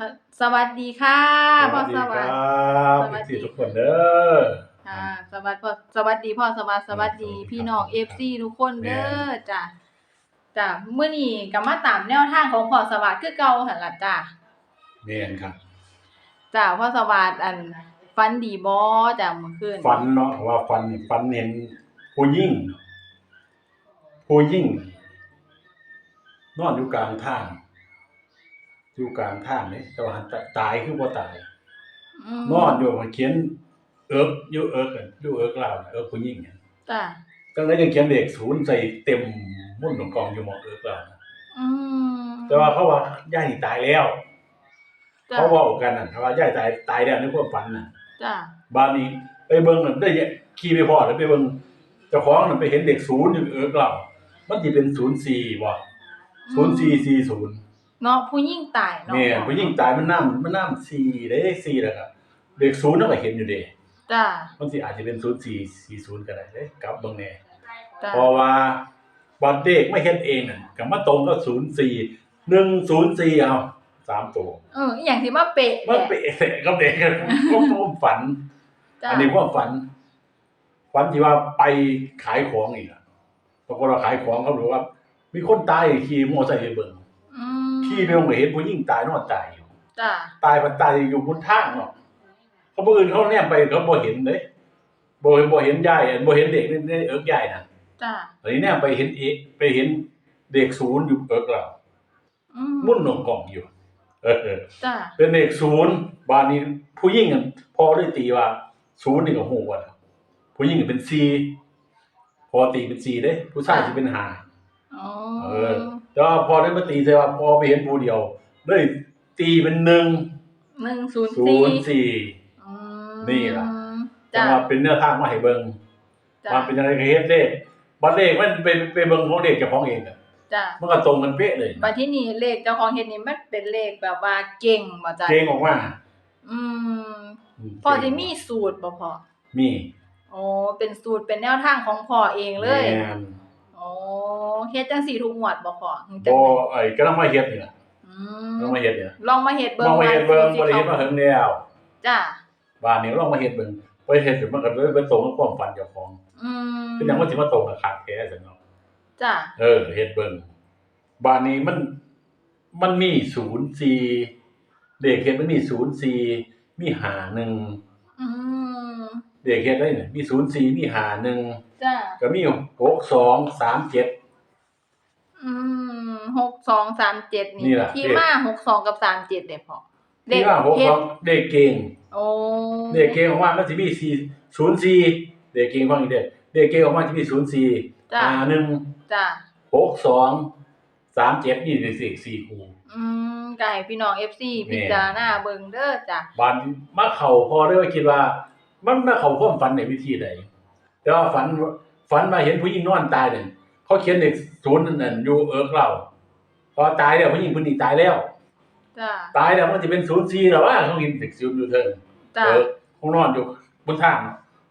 ค่ะสวัสดีค่ะพ่อสวัสคดีรับสวัสดีพี่ทุกคนเด้อค่ะสวัสดีพ่อสวัสดีพ่อสวัสดีสวัสดีพี่น้อง FC ทุกคนเด้อจ้ะจ้ะมื้อนี้ก็มาตามแนวทางของพ่อสวัสดิ์คือเก่าหั่นล่ะจ้ะแม่นครับจ้ะพ่อสวัสดิ์อันฟันดีบ่จ้ะเมื่อคืนฟันเนาะว่าฟันนี่ฟันเห็นผู้ยิ่งผู้ยิ่งนอนอยู่กลางทาง อยู่กลางทางนี่แต่ว่าตายคือบ่ตายมนอนอยู่มันเขียนเอิกอยู่เอิกกันอยู่เอิกลาวน่ะเอิกผู้ยิ่งเนี่ยจ้ะตั้งแต่ยังเขียนเลขศูนย์ใส่เต็มมุ่นของกองอยู่หมองเอิกลาวน่ะอืมแต่ว่าเขาว่าย่านี่ตายแล้วจ้ะเขาเว้ากันน่ะเขาว่าย่าตายตายแล้วในความฝันน่ะจ้ะบ้านนี้ไปเบิ่งนั่นได้ขี่ไปพอแล้วไปเบิ่งเจ้าของนั่นไปเห็นเด็กศูนย์อยู่เออเกล่ามันสิเป็น04บ่0440 เนาะผู้หญิงตายเนาะแม่นผู้หญิงตายมันน้ำมันน้ำ4เด้4แล้วก็เด็กศูนย์น่ะก็เห็นอยู่เด้จ้ะมันสิอาจจะเป็น0440ก็ได้เด้กลับเบิ่งแน่จ้ะเพราะว่าบัตรเด็กไม่เฮ็ดเองนั่นก็มาตรงกับ04 104เอาสามตัวเอออหย่างที่มาเป๊ะมันแหละเปะเสะกับเด็กกันก็ความฝันจ้ะอันนี้ความฝัน ฝันที่ว่าไปขายของอีกอะปรากฏว่าขายของเขาบอกว่า มีคนตายขี่มอเตอร์ไซค์ไปเบิ่งอืม ขี่ไปเบิ่งก็เห็นผู้หญิงตายนอนตายอยู่ จ้ะตายมันตายอยู่บนทางเนาะเขาบ่อื่นเขาแนมไปเขาบ่เห็นเลยบ่บ่เห็นยายบ่เห็นเด็กในในเอิกยายน่ะจ้ะตอนนี้แนมไปเห็นเอกไปเห็นเด็กศูนย์อยู่เอิกเราอืมมุ่นหนองกล่องอยู่ เออ จ้ะเป็นเด็กศูนย์บานนี้ผู้หญิงอะพอได้ตีว่าศูนย์นี่ก็โหว่าแล้วผู้หญิงเป็นซีพอตีเป็นซีเด้ ผู้ชายสิเป็นหา อ๋อเออ แต่ว่าพอได้มาตีใช่ว่าพอไปเห็นผู้เดียวเลยตีเป็นหนึ่งหนึ่งศูนย์ศูสี่นย์สี่ อืมนี่ล่ะจ้ะจะมาเป็นแนวทางมาให้เบิ่งจ้ะว่าเป็นยังไงก็เฮ็ดเลขบัตรเลขมันเป็นเป็นเบิ่งของเด็กเจ้าของเองอะจ้ะมันก็ตรงกันเป๊ะเลยมาที่นี่เลขเจ้าของเฮ็ดนี่มันเป็นเลขแบบว่าเก่งบ่จ้ะเก่งออกมาอืมมพอจะมีสูตรบ่พอมี โอ้เป็นสูตรเป็นแนวทางของพ่อเองเลย แม่นโอ้ เฮ็ดจังสี่ทุกงวดบ่พอถึงจังบ่ได๋ไอ้ก็ต้องมาเฮ็ดนี่ล่ะอืต้องมมาเฮ็ดนี่ล่ะลองมาเฮ็ดเบิ่งลองมาเฮ็ดเบิ่งบ่ได้เฮ็ดมาว่าเฮิงแล้วจ้ะบ้านนี้ลองมาเฮ็ดเบิ่งไปเฮ็ดเดี๋ยวมันก็เลยไปตรงกับความฝันเจ้าของ อืมเป็นหยังว่าสิมาตรงกับขาดแท้ซั่นเนาะจ้ะเออเฮ็ดเบิ่งบ้านนี้มันมันมี04เด็กเฮ็ดมันมี04มี51อืมเด็กเฮ็ดได้เนี่ยมี04มี51จ้ะก็มี62 37 อืมหกสองสามเจ็ดนี่นี่ล่ะที่เลข มาหกสองกับสามเจ็ดเนี่ยพอที่ว่าเฮ็ด62เด็กเก่ง โอ้เด็กเก่งออกมามันสิมี4 04เด็กเก่งฟังอีกเด้อเด็กเก่งออกมาสิมี04จ้ะ51จ้ะหกสองสามเจ็ดนี่สิสี่สี่คูอืมก็ให้พี่น้อง FC พิจารณาเบิ่งเด้อจ้ะบานมาเข่าพอได้ว่าคิดว่า มันมาเข่าความฝันในวิธีใดแต่ว่าฝันฝันมาเห็นผู้หญิงนอนตายเนี่ย เขาเขียนเด็กศูนย์นั่นนะอยู่เอิร์กเราพอตายแล้วผู้หญิงคนนี้ตายแล้ว จ้ะตายแล้วมันจะเป็นศูนย์สี่หรอว่าเขาเห็นเด็กศูนย์อยู่เทิงจ้ะเออคงนอนอยู่บนทาง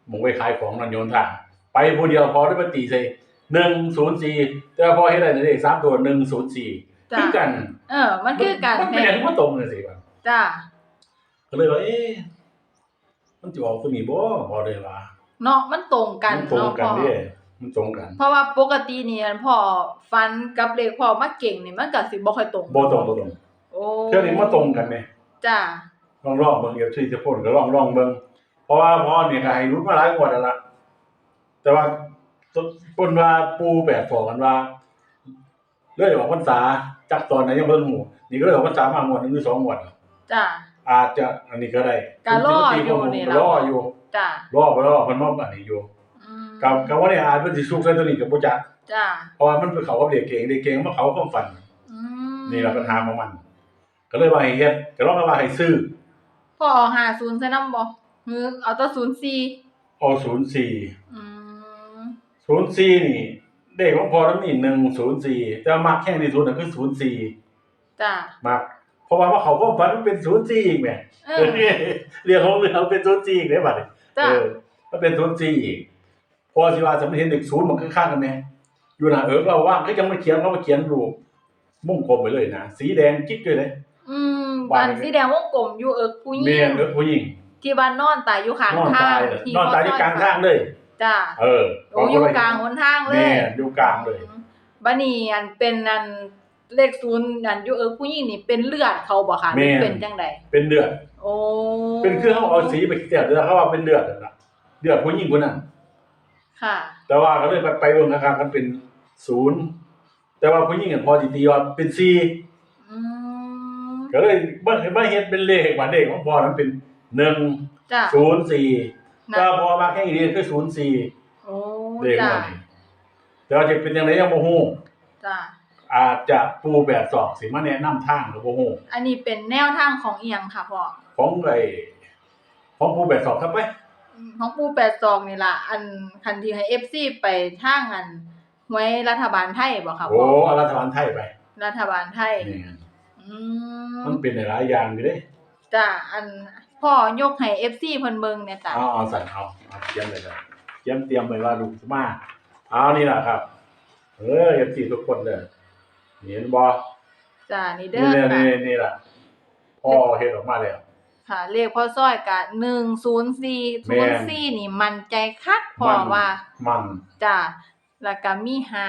หมองไปขายของนอนโยนทาง ไปผู้เดียวพอได้มาตีใส่หนึ่งศูนย์สี่แต่พอเห็นอะไรเด็กสามตัวหนึ่งศูนย์สี่จ้ะคือกันเออ มันคือการมันเป็นแท้อย่างที่มันตรงเลยสิครับจ้ะก็เลยว่าเอ๊ะมันจะออกตัวนี้บ่บ่เลยว่าเนาะมันตรงกันมันตรงเนาะกันพ่อ เด้ มันตรงกันเพราะว่าปกตินี่อันพ่อฟันกับเลขพ่อมาเก่งนี่มันก็สิบ่ค่อยตรงบ่ตรงบ่ตรงโอ้เที่ยวนี้มาตรงกันแหมจ้ะลองลองเบิ่งเดี๋ยวชื่อจะพ่นก็ลองลองเบิ่งเพราะว่าพ่อเนี่ยก็ให้รู้มาหลายงวดแล้วล่ะแต่ว่าต้นว่าปูแปดฟองกันว่าเลยออกพรรษาจักตอนไหนยังเบิ่งหมู่นี่ก็เลยออกพรรษามางวดหนึงหรือสองงวดจ้ะอาจจะอันนี้ก็ได้ก็รออยู่นี่ล่ะรออยู่จ้ะรอบ่รอเพิ่นมาอันนี้อยู่อืม กับกับว่าเนี่ยอาจเพิ่นสิสุกใส่ตัวนี้ก็บ่จักจ้ะเพราะว่ามันเป็นเขากับเด็กเก่งเด็กเก่งมาเขาความฝันอืมนี่แหละปัญหาของมัน ก็เลยว่าให้เฮ็ดก็ลองว่าให้ซื้อพ่อเอา50ใส่นำบ่หรือเอาแต่04เอาศูนย์สี่อืมศูนย์สี่นี่เด็กของพอแล้วนี่หนึ่งศูนย์สี่แต่ว่ามักแข่งที่สุดน่ะคือศูนย์สี่จ้ะมักเพราะว่าว่าเขาความฝันมันเป็นศูนย์สี่อีกแหม เออเรียกของเรื่องเป็นศูนย์สี่อีกได้บัดนี้จ้ะเออมันเป็นศูนย์สี่อีกพ อสิว่าจะไม่เห็นเด็กศูนย์มันข้างๆกันแหมอยู่น่ะเออเราว่างก็ยังไม่เขียนเขามาเขียนรูปมุ่งกลมไปเลยนะสีแดงกิ๊กเลยเลยอืมอันสีแดงวงกลมอยู่เอิกผู้หญิเมียงนเออผู้หญิงที่บ้านนอนตายอยู่ข้างนอนทาตางยเลยที่นอนตายที่กลางทางเลยจ้าเออโอ้อยู่กลางหนทางเลแม่ยนอยู่กลางเลยบัดนี้อันเป็นอันเลขศูนย์อันอยู่เอิกผู้หญิงนี่เป็นเลือดเขาบ่ค่ะหรือเป็นจังไดเป็นเลือด โอ้เป็นเครื่องเขาเอาสีไปเสียบแล้วเขาว่าเป็นเลือดนั่นล่ะเลือดผู้หญิงคนนั้น ค่ะ แต่ว่าก็เลยไปไปเบิ่งอาการกันเป็นศูนย์แต่ว่าผู้หญิงอะพอสิตีว่าเป็นสี่อืมก็เลยบ่บ่เฮ็ดเป็นเลขว่าเลขของพ่อนั้นเป็นหนึ่งจ้าศูนย์สี่นะก็พอมาแค่อีกทีคือศูนย์สี่โอ้เลขจ้าว่านี่แต่ว่าจะเป็นจังไดยังบ่ฮู้จ้าอาจจะปูแบบสอกสิมาแนะนำทางหรือบ่ฮู้อันนี้เป็นแนวทางของเอียงค่ะพ่อของไอ้ของปูแบบสอกครับไปอืม ของปูแปดซองนี่ล่ะ อันคันที่ให้ FC ไปทางอันไว้รัฐบาลไทยบ่ค่ะโอ้พ่อเอารัฐบาลไทยไปรัฐบาลไทยนี่อืมมันเป็นหลายอย่างอยู่เด้จ้าอันพ่อยกให้ FC เพิ่นเบิ่งเนี่ยจ้ะเอาเอาสั่นเอาเอาเตรียมเลยนะเตรียมเตรียมไว้ว่าลูกสิมาเอานี่ล่ะครับ เออ FC ทุกคนเด้อเห็นบ่จ้านี่เด้นี่อนี่ค่ะนี่นี่ล่ะพ่อเฮ็ดออกมาแล้ว ค่ะเลขพ่อซ้อยกะ104แม่น04นี่มั่นใจคักพ่อมันว่ามันจ้าแล้วก็มี5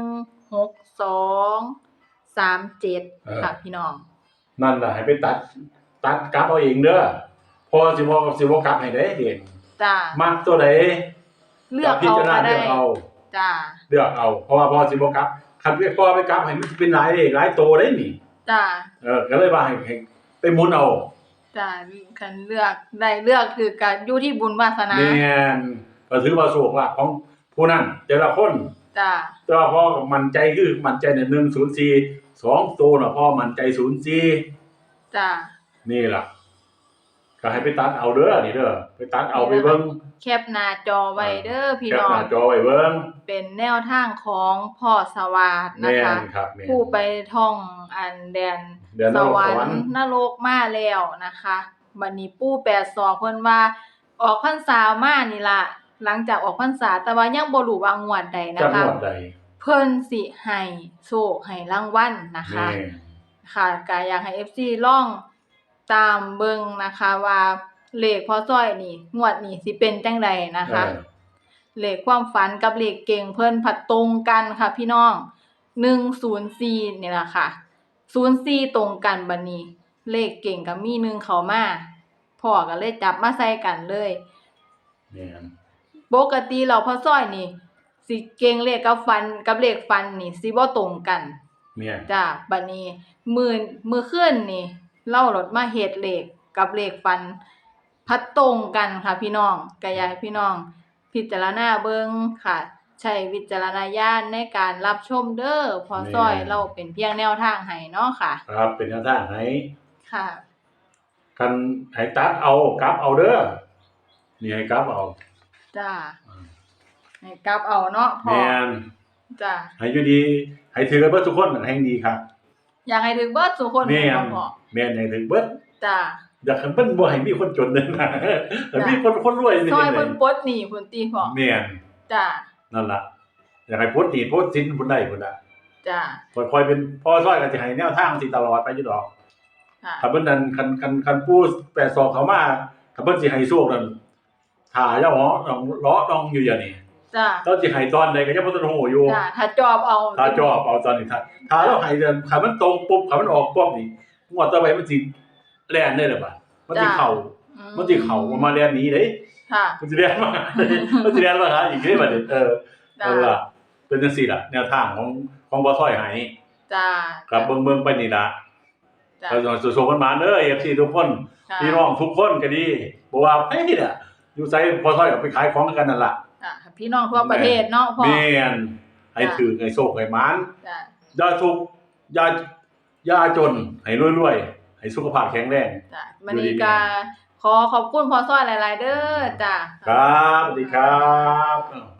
1 6 2 3 7ค่ะพี่น้อง นั่นล่ะให้ไปตัด ตัดกลับเอาเองเด้อพ่อสิบ่สิบ่กลับให้เด้เด็กจ้ามักตัวใดเลือกพิเอาจารณาก็เลืได้อกเอาจ้าเลือกเอา เพราะว่าพ่อสิบ่กลับคันไปพ่อไปกลับให้มันเป็นหลายเลขหลายโตได้นี่ จ้าเออก็เลยว่าให้ให้ไปหมุนเอา จ้าคันเลือกได้เลือกคือการอยู่ที่บุญวาสนาแม่นก็ถือว่าโชคลาภของผู้นั้นแต่ละคนจ้าแต่ว่าพ่อก็มั่นใจคือมั่นใจใน104 2ตัวน่ะพ่อมั่นใจ04จ้านี่ล่ะ ก็ให้ไปตัดเอาเด้อนี่เด้อไปตัดเอาไปเบิ่งแคปหน้าจอไว้เด้อพี่แคปน้อหงน้าจอไว้เบิ่งเป็นแนวทางของพ่อสวัสดนะแม่คะนครับแม่นผู้ไปท่องอันแดนเดือนนสรกวรสรวรรค์ค์นรกมาแล้วนะคะบัดนี้ปู่แปดศอกเพิ่นว่า ออกพรรษามานี่ล่ะหลังจากออกพรรษาแต่ว่ายังบ่รู้ว่างวดใดนะจังคะหวัดใดเพิ่นสิให้โชคให้รางวัลนะคะแม่นค่ะก็อยากให้ FC ลอง ตามเบิ่งนะคะว่าเลขพ่อจ้อยนี่งวดนี้สิเป็นจังใดนะคะเออ เลขความฝันกับเลขเก่งเพิ่นผัดตรงกันค่ะพี่น้อง104นี่ล่ะค่ะ04ตรงกันบัดนี้ เลขเก่งกับมีหนึ่งเข้ามาพ่อก็เลยจับมาใส่กันเลยแม่นปกติเราพ่อจ้อยนี่สิเก่งเลขกับฟันกับเลขฟันนี่สิบ่ตรงกันแม่นจ้าบัดนี้มือมือขึ้นนี่ เล่ารถมาเฮ็ดเลขกับเลขฟัน พัดตรงกันค่ะพี่น้องก็อยากให้พี่น้อง พิจารณาเบิ่งค่ะใช้วิจารณญาณในการรับชมเด้อพอซอยเราเป็นเพียงแนวทางให้เนาะค่ะ ครับเป็นแนวทางให้ค่ะคันให้ตัดเอากลับเอาเด้อนี่ให้กลับเอาจ้าให้กลับเอาเนาะพอแม่นจ้าให้อยู่ดีให้ถือกันเบิดทุกคนนั่นแห่งดีครับ อยากให้ถึงเบิดทุกคนแม่นเนาะพ่อแม่นให้ถือเบิดจ้าอยากให้เพิ่นบ่ให้มีคนจนเลยนะให้มีคนคนรวยนี่ซอยจัเพิ่งนได๋ปลดหนี้พุ่นติพ่อแม่นจ้านั่นล่ะอยากให้พ้นหนี้พ้นสินพุ่นได้พุ่นน่ะจ้าค่อยๆเป็นพ่อซอยก็สิให้แนวทางสิตลอดไปอยู่ดอกค่ะถ้าเพิ่นนั้นคันคันคันผู้แปดศอกเขามาถ้าเพิ่นสิให้โชคนั่นถ้าเจ้าหอลองล้อลองอยู่อย่างนี้ จ้าเจ้าสิให้ตอนใดก็ยังบ่ทันฮู้อยู่จ้าถ้าจอบเอาถ้าจอบเอาตอนนี้ถ้าถ้าเราให้เดินถ้ามันตรงปุ๊บถ้ามันออกปุ๊บนี่งวดต่อไปมันสิแล่นได้ล่ะบัดมันสิเข้าอืมันสิเข้ามาแล่นหนี้เด้ค่ะมันสิแล่นมามันสิแล่นมาหาอีกเด้บัดนี้เออจ้านั่นล่ะเป็นจังซี่ล่ะแนวทางของของบ่ซ้อยให้จ้าครับเบิ่งๆไปนี่ล่ะจ้าก็สู้ๆกันมาเด้อ FC ทุกคนค่ะพี่น้องทุกคนก็ดีบ่ว่าไผน่ะอยู่ไสพอซอยก็ไปขายของกันนั่นล่ะ จ้าพี่น้องทั่วประเทศเนาะพ่อแม่นให้จ้ะถือให้โชคให้หมานจ้าอย่าทุกข์อย่าอย่าจน ให้รวยๆ ให้สุขภาพแข็งแรงจ้ามันนี้ก็ขอขอบคุณพ่อซ้อยหลาย ๆ เด้อจ้าครับสวัสดีครับ